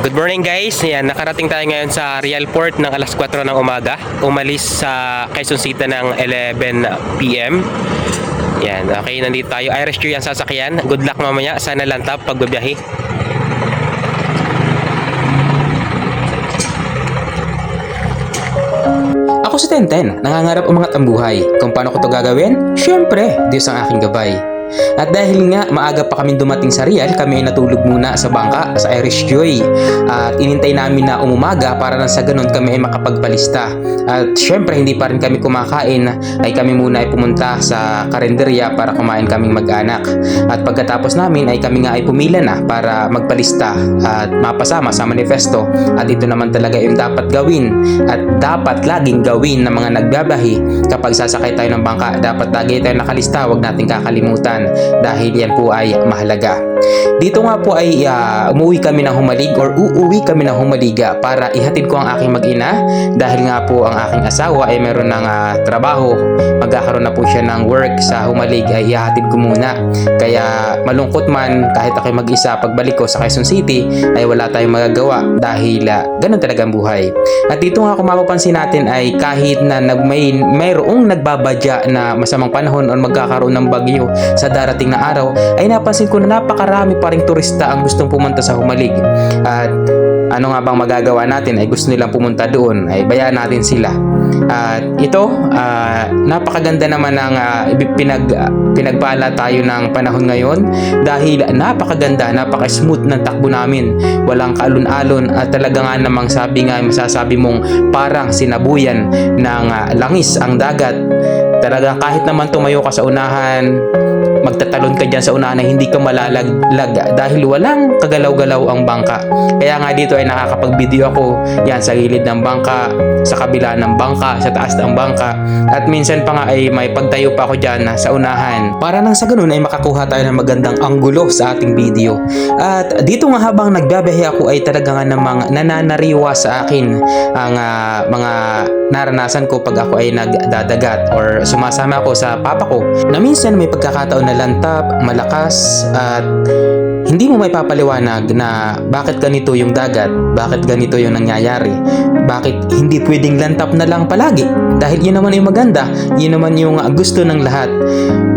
Good morning guys. Yan, nakarating tayo ngayon sa Real Port ng alas 4 ng umaga. Umalis sa Quezon City ng 11 PM. Yan, okay, nandito tayo. Irish Q yan sasakyan. Good luck mamaya. Sana lantap pagbabiyahe. Ako si Tenten, nangangarap umangat ang buhay. Kung paano ko to gagawin? Siyempre, Diyos ang aking gabay. At dahil nga maaga pa kami dumating sa Real, kami ay natulog muna sa bangka sa Irish Joy. At inintay namin na umumaga para na sa ganun kami ay makapagpalista. At syempre hindi pa rin kami kumakain, ay kami muna ay pumunta sa karinderya para kumain kaming mag-anak. At pagkatapos namin ay kami nga ay pumila na para magpalista at mapasama sa manifesto. At ito naman talaga yung dapat gawin at dapat laging gawin ng mga nagbabahi kapag sasakay tayo ng bangka. Dapat lagi tayo nakalista, wag natin kakalimutan dahil yan po ay mahalaga. Dito nga po ay ah, umuwi kami ng humalig or uuwi kami ng humaliga para ihatid ko ang aking mag-ina. Dahil nga po ang aking asawa ay meron ng ah, trabaho. Magkakaroon na po siya ng work sa humalig ay ihatid ko muna. Kaya malungkot man kahit ako'y mag-isa pagbalik ko sa Quezon City ay wala tayong magagawa dahil ah, ganun talaga ang buhay. At dito nga kung mapapansin natin ay kahit na nag, may, mayroong nagbabadya na masamang panahon o magkakaroon ng bagyo sa darating na araw ay napansin ko na napakarami pa ring turista ang gustong pumunta sa humalig. At ano nga bang magagawa natin ay gusto nilang pumunta doon ay bayaan natin sila. At ito ah, napakaganda naman ng ah, ibi- pinag ah, pinagpala tayo ng panahon ngayon dahil napakaganda napaka-smooth ng takbo namin. Walang kaalon-alon at talaga nga namang sabi nga masasabi mong parang sinabuyan ng ah, langis ang dagat. Talaga kahit naman tumayo ka sa unahan magtatalon ka dyan sa unahan na hindi ka malalaglag dahil walang kagalaw-galaw ang bangka. Kaya nga dito ay nakakapag-video ako yan sa gilid ng bangka, sa kabila ng bangka, sa taas ng bangka at minsan pa nga ay may pagtayo pa ako dyan sa unahan para nang sa ganun ay makakuha tayo ng magandang anggulo sa ating video. At dito nga habang nagbabiyahe ako ay talaga nga namang nananariwa sa akin ang ah, mga naranasan ko pag ako ay nagdadagat or sumasama ako sa papa ko na minsan may pagkakataon na lantap, malakas at hindi mo may papaliwanag na bakit ganito yung dagat, bakit ganito yung nangyayari, bakit hindi pwedeng lantap na lang palagi dahil yun naman yung maganda, yun naman yung gusto ng lahat.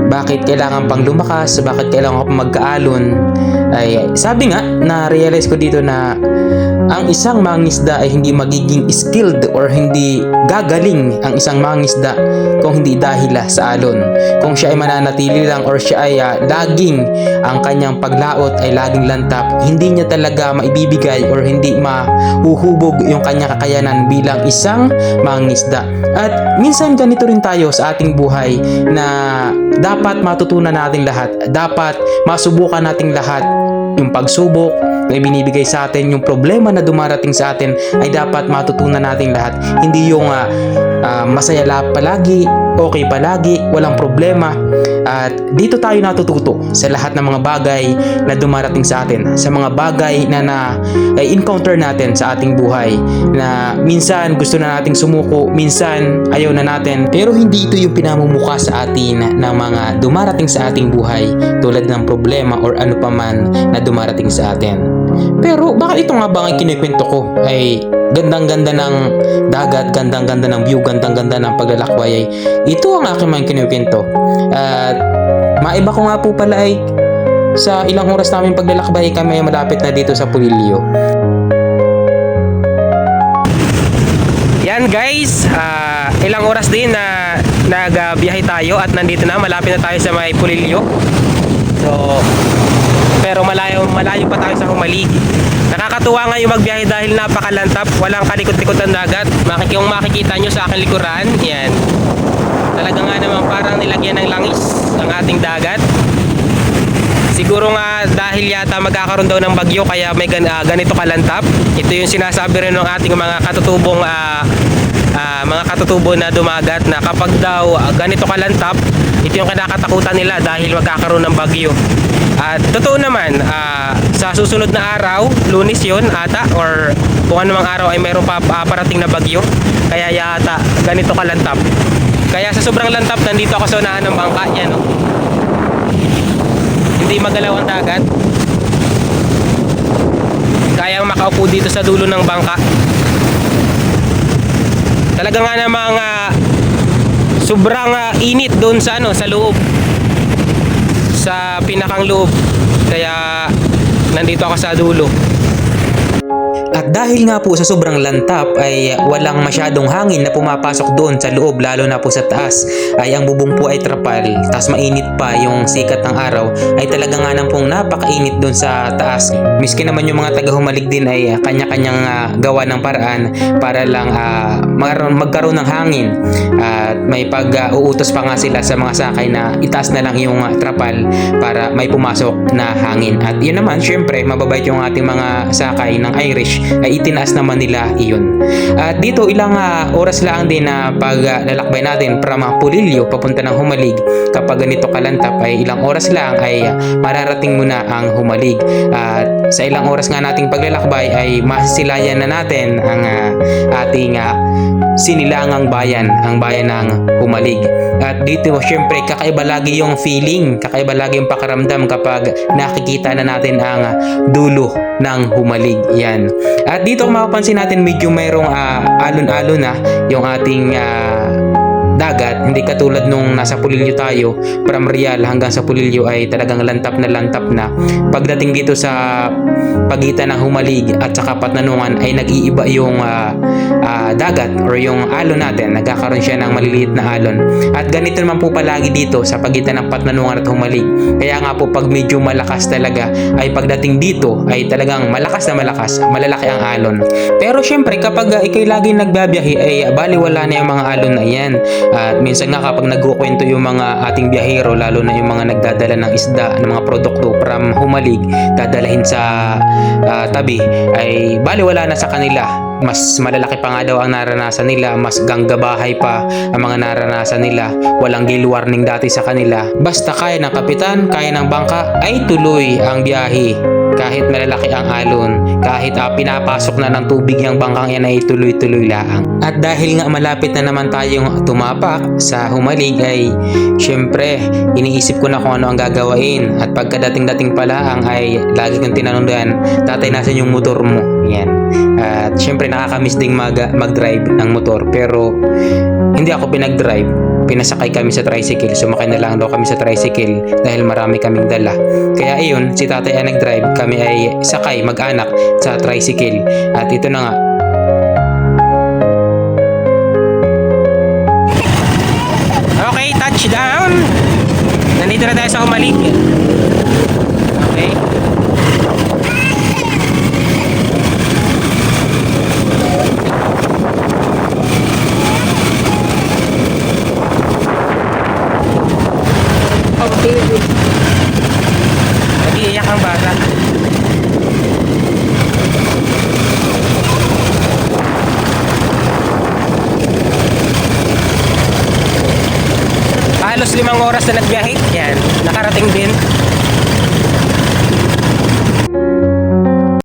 Bakit kailangan pang lumakas, bakit kailangan pang magkaalon, ay sabi nga, na-realize ko dito na ang isang mangisda ay hindi magiging skilled or hindi gagaling ang isang mangisda kung hindi dahil sa alon. Kung siya ay mananatili lang or siya ay ah, laging ang kanyang paglaot ay laging lantap, hindi niya talaga maibibigay or hindi mahuhubog yung kanyang kakayanan bilang isang mangisda. At minsan ganito rin tayo sa ating buhay na dapat matutunan natin lahat, dapat masubukan nating lahat yung pagsubok na ibinibigay sa atin, yung problema na dumarating sa atin ay dapat matutunan nating lahat. Hindi yung ah, ah, masaya la palagi, okay palagi, walang problema. At dito tayo natututo sa lahat ng mga bagay na dumarating sa atin, sa mga bagay na na ay encounter natin sa ating buhay na minsan gusto na nating sumuko, minsan ayaw na natin. Pero hindi ito yung pinamumuka sa atin ng mga dumarating sa ating buhay tulad ng problema or ano pa man na dumarating sa atin. Pero bakit ito nga ba ang kinikwento ko ay gandang-ganda ng dagat, gandang-ganda ng view, gandang-ganda ng paglalakbay ay ito ang aking mga kinikwento. At maiba ko nga po pala ay sa ilang oras namin paglalakbay kami ay malapit na dito sa Pulilio. Yan guys, ah, ilang oras din na nagbiyahe tayo at nandito na, malapit na tayo sa may Pulilio. So, pero malayo, malayo pa tayo sa Humalig. Nakakatuwa nga yung magbiyahe dahil napakalantap, walang kalikot-likot ng dagat. Makik yung makikita nyo sa aking likuran, yan. Talaga nga naman parang nilagyan ng langis ang ating dagat. Siguro nga dahil yata magkakaroon daw ng bagyo kaya may gan- ah, ganito kalantap. Ito yung sinasabi rin ng ating mga katutubong ah, ah, mga katutubo na dumagat na kapag daw ah, ganito kalantap, ito yung kinakatakutan nila dahil magkakaroon ng bagyo. At totoo naman, ah, sa susunod na araw, lunis yon ata or kung anumang araw ay mayroon pa ah, parating na bagyo. Kaya yata ganito kalantap. Kaya sa sobrang lantap, nandito ako sa unahan ng bangka. Yan, oh. Hindi magalaw ang dagat. kayang makaupo dito sa dulo ng bangka. Talaga nga namang ah, sobrang ah, init doon sa ano sa loob. Sa pinakang loob. Kaya nandito ako sa dulo. At dahil nga po sa sobrang lantap ay walang masyadong hangin na pumapasok doon sa loob lalo na po sa taas ay ang bubong po ay trapal tas mainit pa yung sikat ng araw ay talaga nga nang pong napakainit doon sa taas. Miski naman yung mga taga-humalig din ay kanya-kanyang ah, gawa ng paraan para lang ah, magkaroon, ng hangin at may pag-uutos pa nga sila sa mga sakay na itaas na lang yung ah, trapal para may pumasok na hangin. At yun naman, syempre, mababait yung ating mga sakay ng Irish ay itinaas naman nila iyon. At dito ilang ah, oras lang din na paglalakbay natin from ah, Pulilio papunta ng Humalig kapag ganito kalantap ay ilang oras lang ay ah, mararating mo na ang Humalig. At sa ilang oras nga nating paglalakbay ay masisilayan na natin ang ah, ating ah, sinilangang bayan, ang bayan ng Humalig. At dito, syempre, kakaiba lagi yung feeling, kakaiba lagi yung pakaramdam kapag nakikita na natin ang ah, dulo ng Humalig. Yan. At dito, kung mapapansin natin, medyo mayroong ah, alon-alon na yung ating ah, dagat, hindi katulad nung nasa Pulilio tayo, from Real hanggang sa Pulilio ay talagang lantap na lantap na. Pagdating dito sa pagitan ng Humalig at saka Patnanungan ay nag-iiba yung ah, ah, dagat or yung alon natin. Nagkakaroon siya ng maliliit na alon. At ganito naman po palagi dito sa pagitan ng Patnanungan at Humalig. Kaya nga po pag medyo malakas talaga ay pagdating dito ay talagang malakas na malakas, malalaki ang alon. Pero syempre kapag uh, ikay lagi nagbabiyahe ay baliwala na yung mga alon na yan. At minsan nga kapag nagkukwento yung mga ating biyahero lalo na yung mga nagdadala ng isda ng mga produkto from Humalig dadalahin sa ah, tabi ay baliwala na sa kanila mas malalaki pa nga daw ang naranasan nila, mas ganggabahay pa ang mga naranasan nila, walang gale warning dati sa kanila. Basta kaya ng kapitan, kaya ng bangka, ay tuloy ang biyahe. Kahit malalaki ang alon, kahit ah, pinapasok na ng tubig yung bangkang yan ay tuloy-tuloy lang. At dahil nga malapit na naman tayong tumapak sa humalig ay syempre iniisip ko na kung ano ang gagawain at pagkadating-dating pala ang ay lagi kong tinanundan, tatay nasan yung motor mo? Yan. At syempre nakakamiss ding mag, mag-drive ng motor pero hindi ako pinag-drive. Pinasakay kami sa tricycle. Sumakay na lang daw kami sa tricycle dahil marami kaming dala. Kaya iyon, si tatay ay nag-drive. Kami ay sakay mag-anak sa tricycle. At ito na nga, Okay, touchdown! Nandito na tayo sa Humalig. Okay. Nag-iiyak ang bata. Halos limang oras na nagbiyahe. Yan, nakarating din.